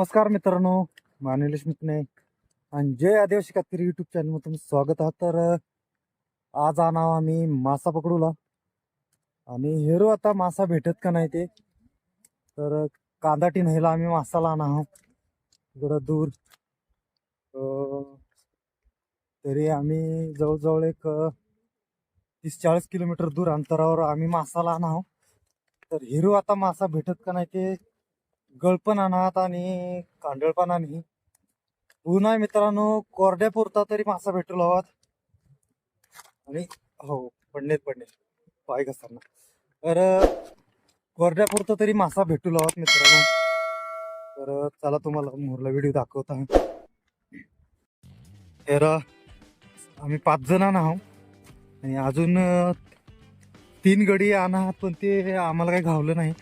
नमस्कार मित्रांनो मानिलेश मित्ने आणि जय आदिवासी कातकरी युट्यूब चॅनलमध्ये तुमचं स्वागत आहे तर आज आणावं आम्ही मासा पकडूला. आणि हेरो आता मासा भेटत का नाही ते? तर कांदाटी न्हायला आम्ही मासाला आणा इकडं दूर. तरी आम्ही जवळजवळ एक तीस चाळीस किलोमीटर दूर अंतरावर आम्ही मासाला आणा आहोत तर हिरो आता मासा भेटत का नाही ते गळपण आणत आणि कांडळपण आणि पुन्हा मित्रांनो कोरड्या पुरता तरी मासा भेटू हवात आणि हो पडणेत पडणे पाय घसरणार. तर कोरड्या पुरता तरी मासा भेटू लावत मित्रांनो. तर चला तुम्हाला मोरला व्हिडिओ दाखवत आहे. तर आम्ही पाच जण आहो आणि अजून तीन गडी आणा पण ते आम्हाला काही घावलं नाही.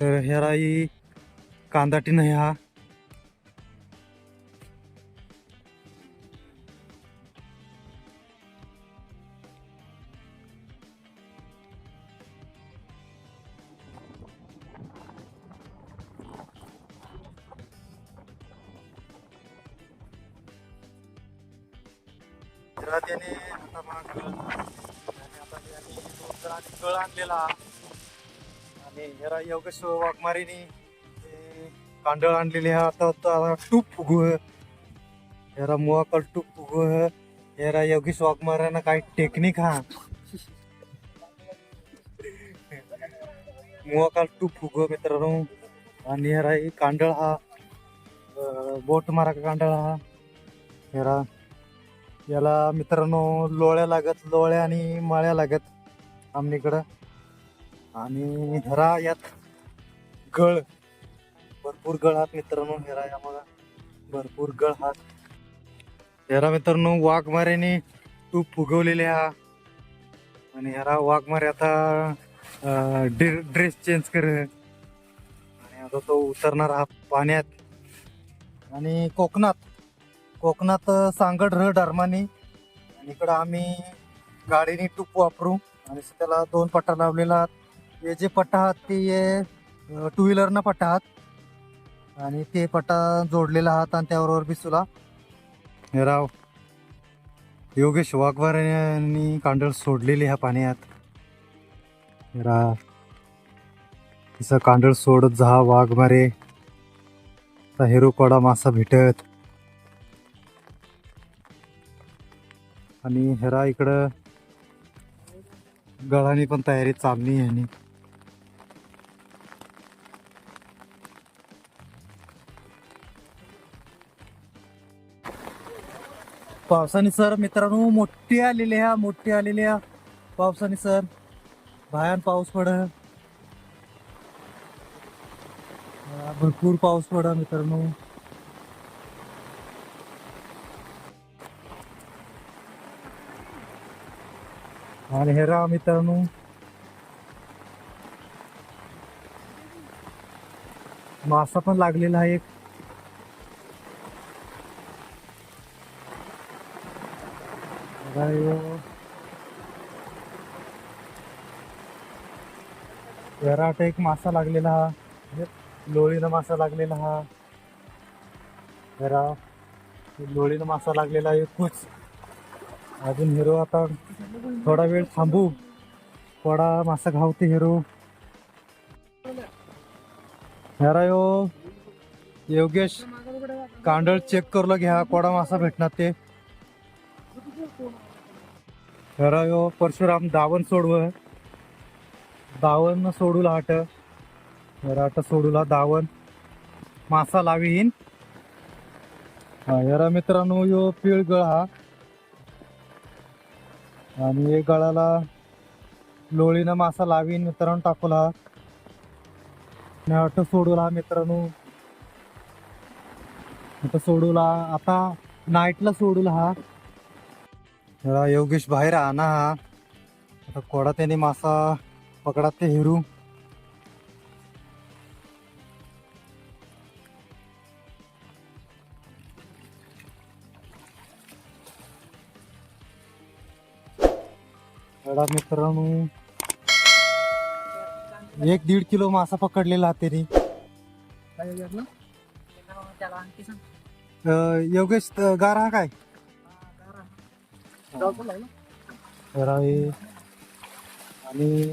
तर ह्या राई कांदाटीन ह्या ह्या कसं वाघमारीने कांडळ आणलेले हा आता आता टूप फुगू यारा मुवाकल टूप फुगू यारा योगेश वाघमाऱ्यानं काही टेक्निक हा. मुवाकाल टूप फुगू मित्रांनो. आणि हेरा ही कांडळ हा. बोट मारा कांडळ हा. हेरा याला मित्रांनो लोळ्या लागत लोळ्या आणि माळ्या लागत आमनीकडं. आणि हरा यात. गळ. भरपूर गळ हात मित्रांनो हेरा या बघा. भरपूर गळ हात हेरा मित्रांनो वाघमाऱ्याने तूप फुगवलेले हा. आणि ह्याला वाघमारे आता ड्रे- ड्रेस चेंज कर. आणि आता तो उतरणार हा पाण्यात. आणि कोकणात कोकणात सांगड र डरमानी. आणि इकडं आम्ही गाडीने टूप वापरू. आणि त्याला दोन पट्टा लावलेला हे जे पट्टा आहात ते टू व्हीलरनं पट्टा आहात. आणि ते पट्टा जोडलेला आहात आणि त्याबरोबर बिसूला राव योगेश वाघवार यांनी कांडळ सोडलेली ह्या पाण्यात. हे राव तिचं कांडळ सोडत जा वाघ मारे हेरो कोडा मासा भेटत. आणि हेरा इकडं गळानी पण तयारी चालली आहे आणि पावसाने सर मित्रांनो मोठी आलेली ह्या मोठी आलेली ह्या पावसाने सर भयान पाऊस पड. भरपूर पाऊस पड मित्रांनो. आणि हे राहा मित्रांनो. मासा पण लागलेला आहे एक बघा ह्यो. घरात एक मासा लागलेला हा. लोळीनं मासा लागलेला हा. घरा लोळीनं मासा लागलेला एकूच. अजून हिरो आता थोडा वेळ थांबू. थोडा मासा घावते हिरो. हेरा यो योगेश कांडळ चेक करलो घ्या. कोडा मासा भेटणार ते. ह्यारा यो परशुराम दावण सोडव. दावण सोडूला हाट राट सोडूला दावण. मासा लावीन. यारा मित्रांनो यो पिळगळ हा. आणि एक गळाला लोळीनं मासा लावीन मित्रांनो टाकूला आठ सोडूला मित्रांनो. आता सोडूला आता नाईटला सोडूला हा. योगेश बाहेर आणा हा. आता कोडा त्याने मासा पकडात ते हिरू? मित्रांनो. एक दीड किलो मासा पकडलेला अं, योगेश गारा काय? तर हे आणि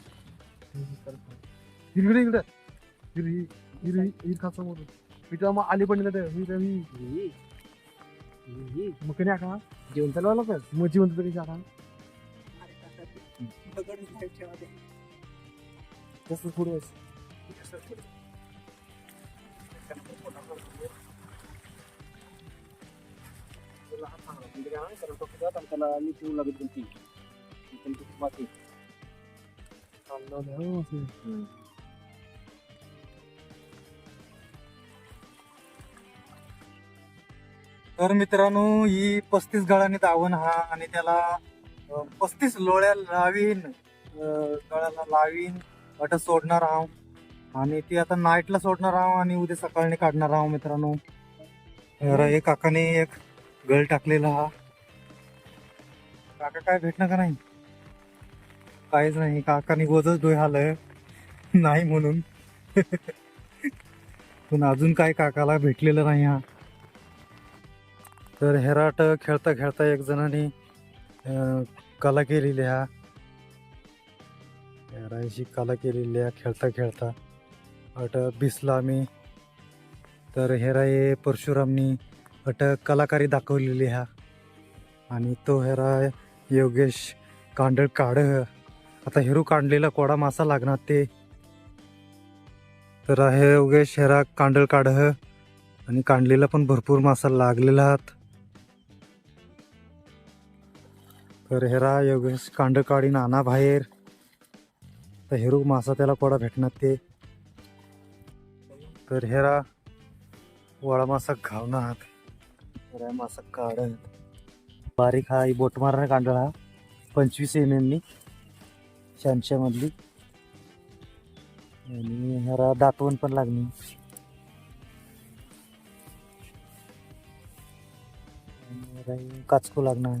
इकडे इकडे. हिरवी हिरवी हिर खासा मोठं इथं मग आली पण हिरवी मग कधी आका जेवण चालू आलं तर मग जेवण तरी आका तसं पुढे त्याला मी ठेवू लागत होती माती तर मित्रांनो ही पस्तीस गळाने दावण हा आणि त्याला पस्तीस लोळ्या लावीन अं, गळाला लावीन अट सोडणार आहोत. आणि ती आता नाईटला सोडणार आहोत आणि उद्या सकाळने काढणार आहोत मित्रांनो. तर एक काकाने एक गळ टाकलेला हा. काका काय भेटणार का नाही? काहीच नाही. काकाने गोजच डोळे आलं नाही म्हणून. पण अजून काय काकाला भेटलेलं नाही हा. तर हेराट खेळता खेळता एक जणांनी कला केलेली हा हेरायची कला केलेली आहे खेळता खेळता. अट भिसला आम्ही तर हेरा हे परशुरामनी अट कलाकारी दाखवलेली हा आणि तो हेरा योगेश कांडळ काढ. आता हेरू काढलेला कोडा मासा लागणार ते. तर हे योगेश हेरा कांडळ काढ. आणि कांडलेला पण भरपूर मासा लागलेला आहात. हेरा योगेश कांड काढीन नाना बाहेर. तर हेरू मासा त्याला कोडा भेटणार ते. तर हेरा वळा मासा घावणार हेरा मासा काढत. बारीक हा ही बोट मारणार कांडळ हा पंचवीस एम एमनी शांच्यामधली आणि हेरा दातवण पण लागणे काचकू लागणार.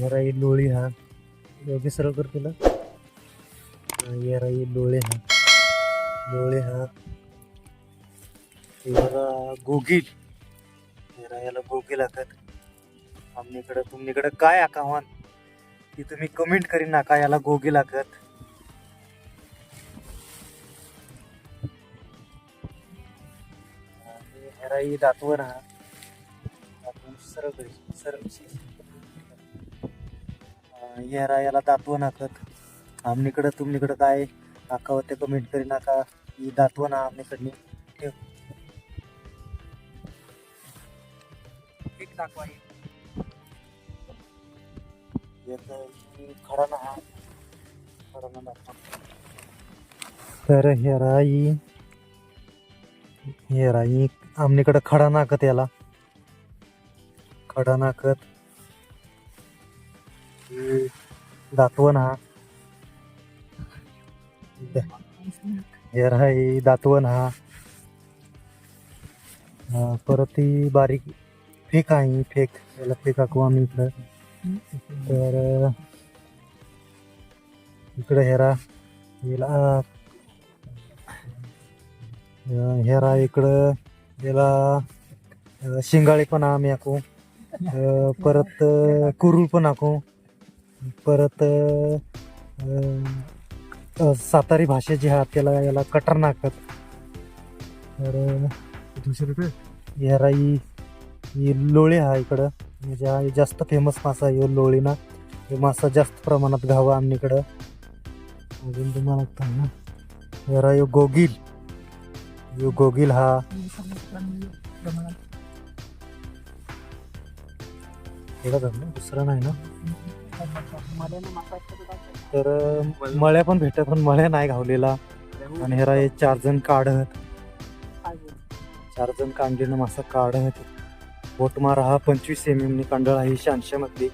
तर ही लोळी हा. योग्य सरळ कर तिला. जरा ही लोळे हा. लोळे हा. जरा गोगील. जरा याला गोगील आखत. आमनीकडं तुमनीकडं काय आकावान? ती तुम्ही कमेंट करीन नाका याला गोगील आखत. हेराई दातवर हा. दातवन सरळ करी सरळ येरा याला दातवण नाकत आमनीकडं तुमनीकडं काय आकावं ते कमेंट करी नाका. ही दातवण ना आमनीकडनी. ठेव. एक दाखवा खडा ना हा खडा ना दाखवा तर हेरा हेराई आमनीकडं खडा नाकत याला. खडा नाकत. ही दातवण हा हेरा ही दातवण हा परत ही बारीक फेक आहे फेक. याला फेक आखू आम्ही इकडं. तर इकडं हेरा हिला हेरा इकडं. याला शिंगाळे पण आम्ही आखू. परत कुरूळ कुरुल पण आखू. परत अं, सातारी भाषा जी आहे त्याला याला कटर नाकत. तर अं, दुसरे पे हेरा ही ही लोळे हा इकडं. म्हणजे हा जास्त फेमस मासा आहे ह्यो लोळी ना हे मासा जास्त प्रमाणात घावा आमनीकडं. अजून तुम्हाला सांग. ना हेरा यो गोगील. यो गोगील हा एवढा धरला दुसरा नाही ना? तर मळ्या पण भेटत पण मळ्या नाही घावलेला. आणि ह्याला हे चार जण काढत. चार जण कांडलीनं मासा काढत. बोटमार हा पंचवीस एम एम कांडळ आहे शहाऐंशी मधली.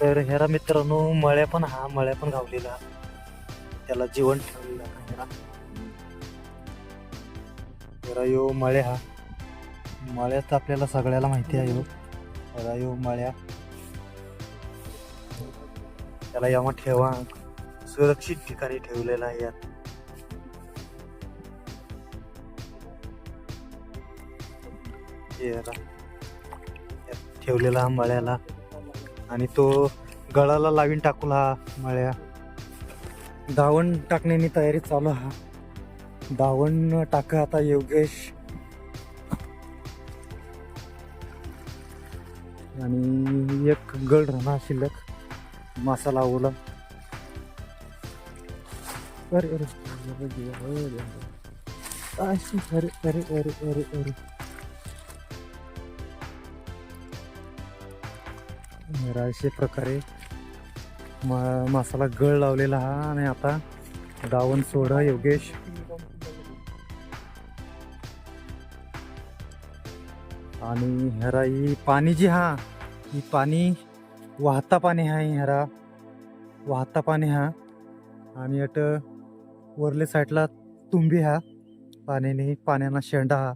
तर ह्याला मित्रांनो मळ्या पण हा मळ्या पण घावलेला. त्याला जीवन ठेवलेला ह्याला. ह्याला यो मळ्या हा. मळ्यात आपल्याला सगळ्याला माहिती आहे रायू ह्याला मळ्या. त्याला यामा ठेवा. सुरक्षित ठिकाणी ठेवलेला आहे यात. ठेवलेला हा मळ्याला. आणि तो गळाला लावीन टाकून हा मळ्या. दावण टाकण्याची तयारी चालू हा दावण टाक आता योगेश. आणि एक गळ राहणार शिल्लक. मासा लावला अरे अरे अरे अरे अरे अरे अरे. अशा प्रकारे मा मासाला गळ लावलेला हा आणि आता गावन सोडा योगेश. आणि हराई पाणी जी हा ही पाणी वाहता पाणी हा ह्यारा वाहता पाणी हा. आणि अट वरले साईडला तुंबी हा. पाण्याने पाण्यानं शेंडा हा.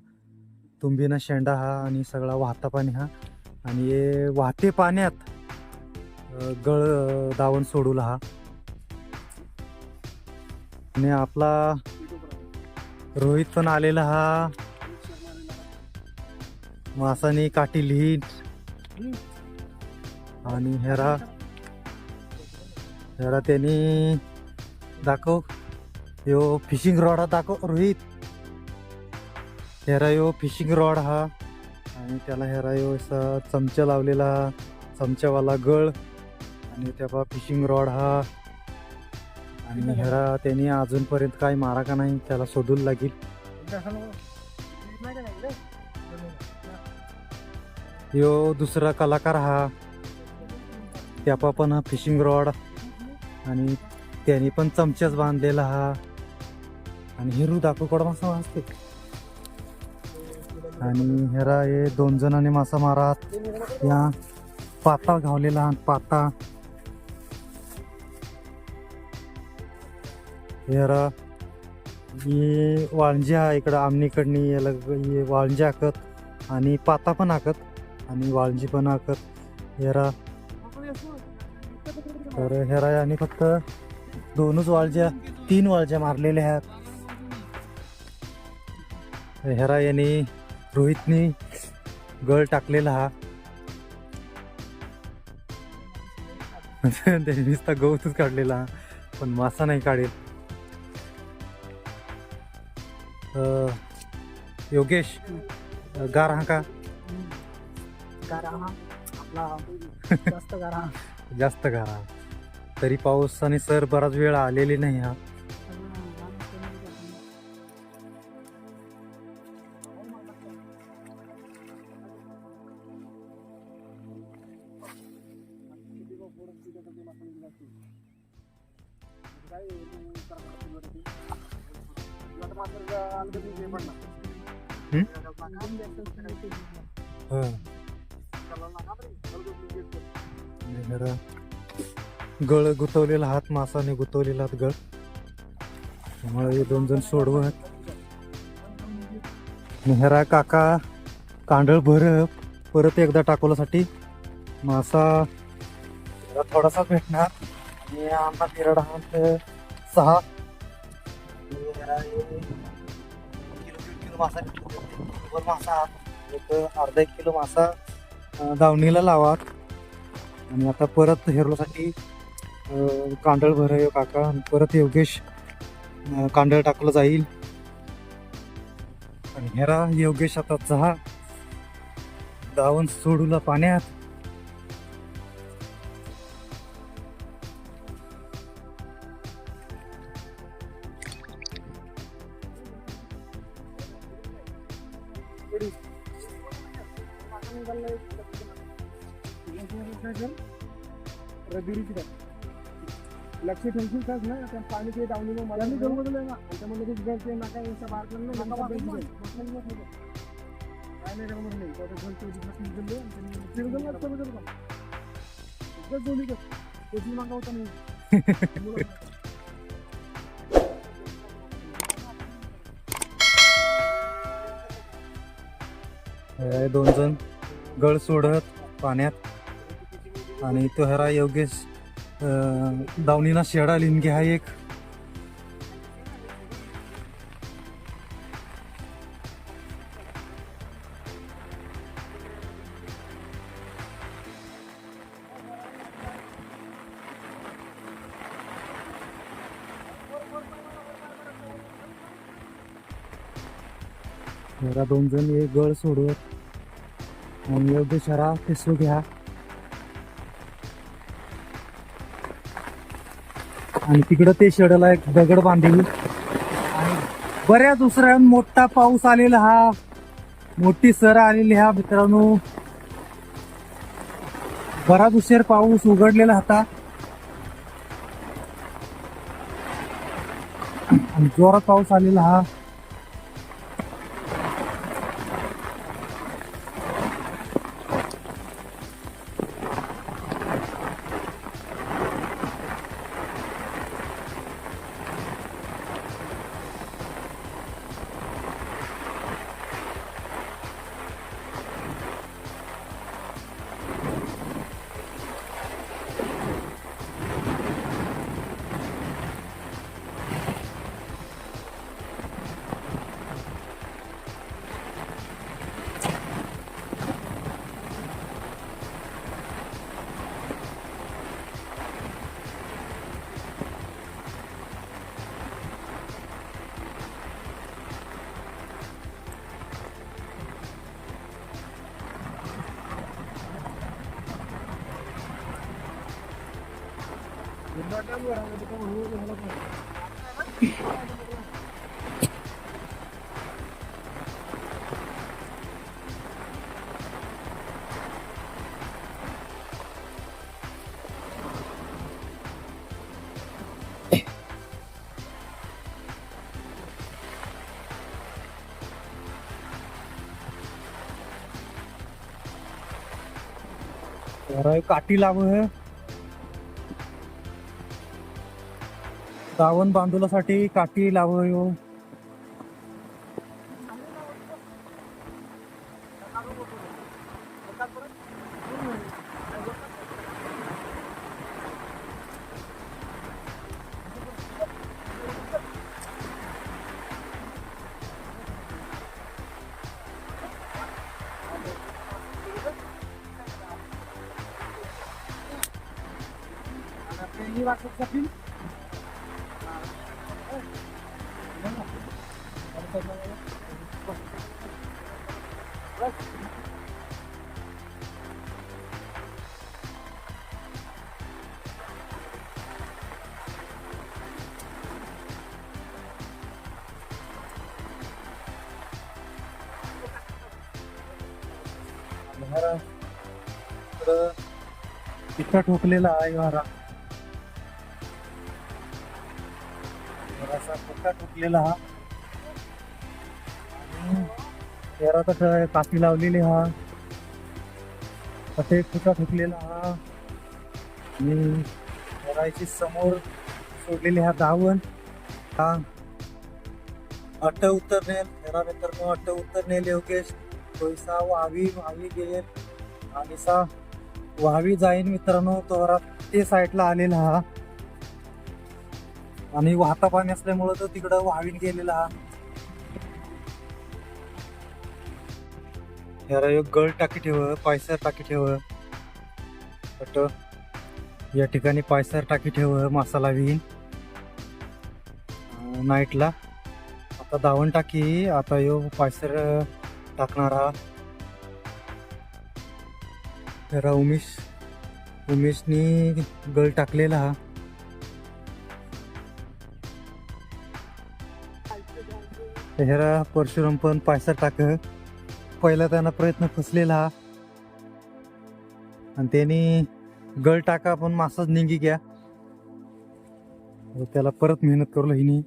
तुंबीना शेंडा हा आणि सगळा वाहता पाणी हा. आणि हे वाहते पाण्यात गळ दावण सोडूला हा. आणि आपला रोहित पण आलेला हा. मासाने काठी लिहित आणि हेरा हेरा त्यांनी दाखव. यो फिशिंग रॉड हा दाखव रोहित. हेरा यो फिशिंग रॉड हा. आणि त्याला हेरा यो असा चमचा लावलेला हा. चमच्यावाला गळ. आणि त्या फिशिंग रॉड हा. आणि हेरा त्यांनी अजूनपर्यंत काही मारा का नाही त्याला शोधून लागेल. यो दुसरा कलाकार हा. त्यापा पण हा फिशिंग रॉड आणि त्याने पण चमच्याच बांधलेला हा. आणि हिरू दाखव मासा असते आणि हेरा हे दोन जणांनी मासा मारात. या पाता घावलेला हा पाता. हेरा हे वाळंजी हा इकडं आमनीकडनी याला हे वाळंजी हाकत आणि पाता पण हाकत आणि वाळंजी पण हाकत. हेरा तर हेरा आणि फक्त दोनच वाळज्या तीन वाळज्या मारलेल्या आहेत. हेरा यांनी रोहितनी गळ टाकलेला हा. त्याने नुसता गवतच काढलेला हा. पण मासा नाही काढेल. योगेश गार हा का? जास्त करा जास्त गारा तरी पाऊस आणि सर बराच वेळ आलेली नाही हा. हं. गळ गुतवलेला हात मासाने गुतवलेला हात गळ. त्यामुळे हे दोन जण सोडवत. मेहरा काका कांडळ भर परत एकदा टाकवल्यासाठी मासा थोडासा भेटणार. आणि आमचा तिरड हा सहा. किलो दीड किलो मासा भेटतो. मासा एक अर्धा एक किलो मासा दावणीला लावा. आणि आता परत हेरलोसाठी कांदळ भर काका. परत योगेश कांडळ कांदळ टाकलं जाईल. आणि हेरा योगेश आता चहा. दावण सोडूला पाण्यात. ते टेन्शन काच ना त्या पाणी ते डावणी मग मला नाही जमलं ना त्याच्यामध्ये ते जर ते नका यांचा बार करून ना, नका बाहेर काढलं. काय नाही करणार नाही तो आता घर चौधी पासून निघालो आणि त्यांनी चिरगल लागतं बघा बघा. एकदाच बोलली मागा होता नाही दोन जण गळ सोडत पाण्यात आणि तो हरा योगेश दावणीला शेडा लिंगे हा एक. दोन जण एक गळ सोडवत आणि योग्य शरा पिसू घ्या. आणि तिकडं ते शेडला एक दगड बांधली. आणि बऱ्याच दुसऱ्या मोठा पाऊस आलेला हा. मोठी सर आलेली हा मित्रांनो. बराच उशीर पाऊस उघडलेला होता. आणि जोरात पाऊस आलेला हा. काटी लागू है. दावण बांधुलासाठी काठी लाव यो हरा ठोकलेला आहे हरा जरासा ठोकलेला हा. आणि तर काठी लावलेली हा. असे पिठा ठोकलेला हा. आणि घराची समोर सोडलेली हा दावण हा. अट्ट उत्तर नेल तेरा अट्ट उत्तर नेल योगेश. पैसा व्हावी व्हावी गेल आणि सा व्हावी जाईन मित्रांनो तोरा ते साईडला आलेला हा. आणि वाहता पाणी असल्यामुळं तो तिकडं व्हावीन गेलेला हा. याला एक गळ टाकी ठेव पायसर टाकी ठेव. या ठिकाणी पायसर टाकी ठेव मासाला विहीन नाईटला आता धावण टाकी आता यो पायसर टाकणारा हा जरा उमेश उमेशनी गळ टाकलेला हा. हेरा परशुराम पण पायसा टाक पहिला त्यांना प्रयत्न फसलेला हा. आणि त्यांनी गळ टाका पण मासाच निघी घ्या. त्याला परत मेहनत करलो हिनी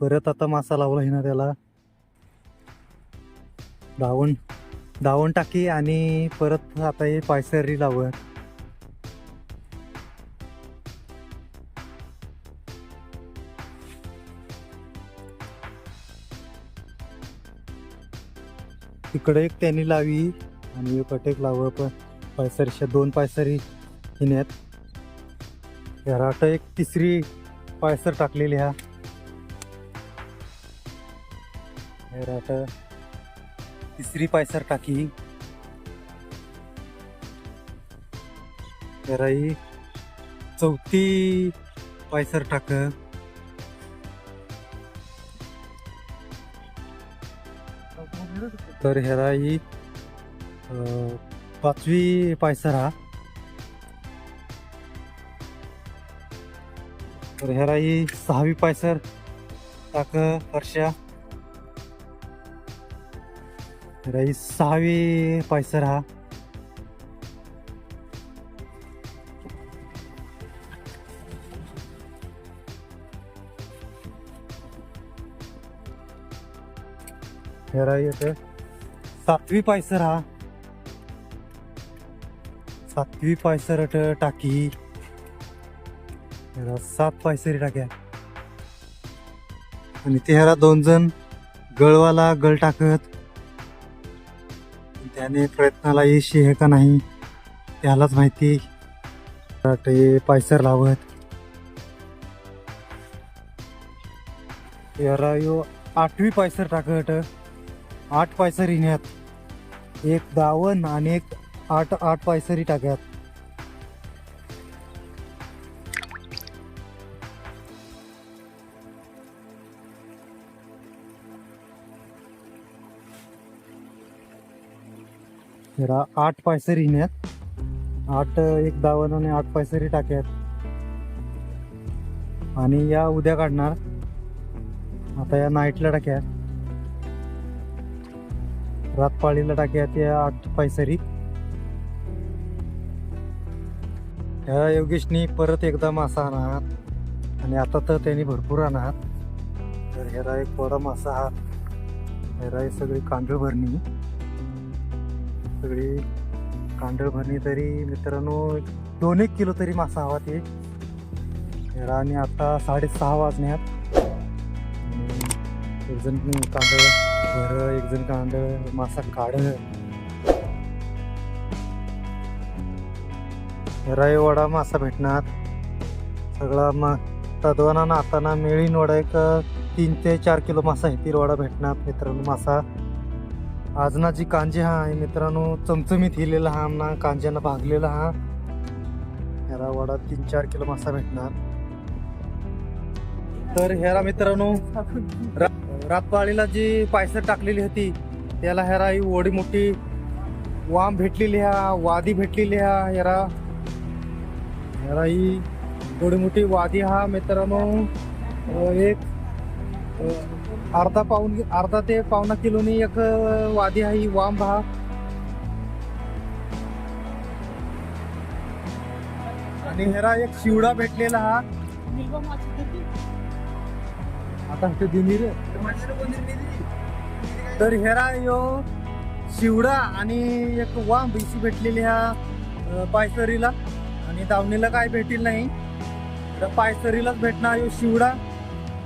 परत आता मासा लावला हिना त्याला. धावण धावण टाकी आणि परत आता हे पायसरी लावत तिकडे एक त्यांनी लावी आणि एक अटेक लाव पण पायसरीच्या दोन पायसरी हिन्यात घराट एक तिसरी पायसर टाकलेली हा. घराट तिसरी पायसर टाकी. घराई चौथी पायसर टाक. तर ह्याला ही पाचवी पायसर हा. तर ह्याला ही सहावी पायसर टाक वर्षा ह्याला सहावे सहावी पायसर हा. ह्याला येतं. सातवी पायसर हा. सातवी पायसर टाकी. ह्याला सात पायसरी टाक्या. आणि ते ह्याला दोन जण गळवाला गळ टाकत. त्याने प्रयत्नाला यश आहे का नाही त्यालाच माहिती ते पायसर लावत. यारा यो आठवी पायसर टाकत. आठ पायसरी न्यात एक दावण आणि एक आठ आठ पायसरी टाक्यात. जरा आठ पायसरी नेत आठ एक दावण आणि आठ पायसरी टाक्यात. आणि या उद्या काढणार. आता या नाईटला टाक्यात. रातपाळीला टाक्यात या आठ पायसरी. ह्या योगेशनी परत एकदा मासा आणत. आणि आता तर त्यांनी भरपूर आणत. तर हेरा एक बडा मासा हा हेरा सगळी कांदळ भरणी. सगळी कांदळ भरणी तरी मित्रांनो दोन एक किलो तरी मासा हवा ते. आणि आता साडेसहा वाजण्यात. एकजण एक जण कांदळ भर एक जण कांदळ मासा काढ. राई वडा मासा भेटणार. सगळा मग तद्वाना नाताना मिळीन वडा एक तीन ते चार किलो मासा हेतील वडा भेटणार मित्रांनो मासा. आज ना जी कांजे हा आहे मित्रांनो चमचमीत हिलेला हा ना कांज्यानं भागलेला हा. ह्याला वडा तीन चार किलो मासा भेटणार. तर ह्याला मित्रांनो रातपाळीला जी पायसर टाकलेली होती त्याला ह्याला ही ओढी मोठी वाम भेटलेली हा वादी भेटलेली हा ह्याला. ह्याला ही थोडी मोठी वादी हा मित्रांनो. एक अर्धा पाऊन अर्धा ते पावणा किलोनी एक वादी आहे वाम भा हा. आणि हेरा एक शिवडा भेटलेला हा. आता ते दिली रे. तर हेरा यो शिवडा आणि एक वाम भिशी भेटलेली ह्या पायसरीला. आणि दावणीला काय भेटील नाही. तर पायसरीलाच भेटणार यो शिवडा.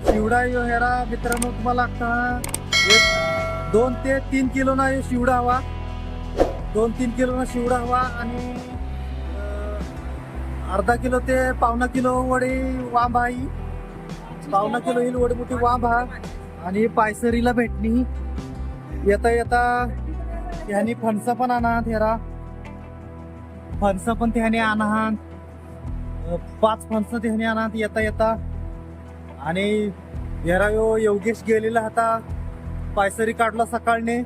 शिवडा यो हेरा मित्रांनो तुम्हाला आता एक दोन ते तीन किलो ना यो शिवडा हवा. दोन तीन किलो ना शिवडा हवा आणि अर्धा किलो ते पावणा किलो वडी वांब आई पावणा किलो येईल वडी मोठी वांब हा. आणि पायसरीला भेटणी. येता येता ह्यानी फणसं पण आणा हेरा. फणसं पण त्याने आणा. पाच फणसं त्याने आणा. येता येता आणि हेरा यो योगेश गेलेला होता पायसरी काढला सकाळने.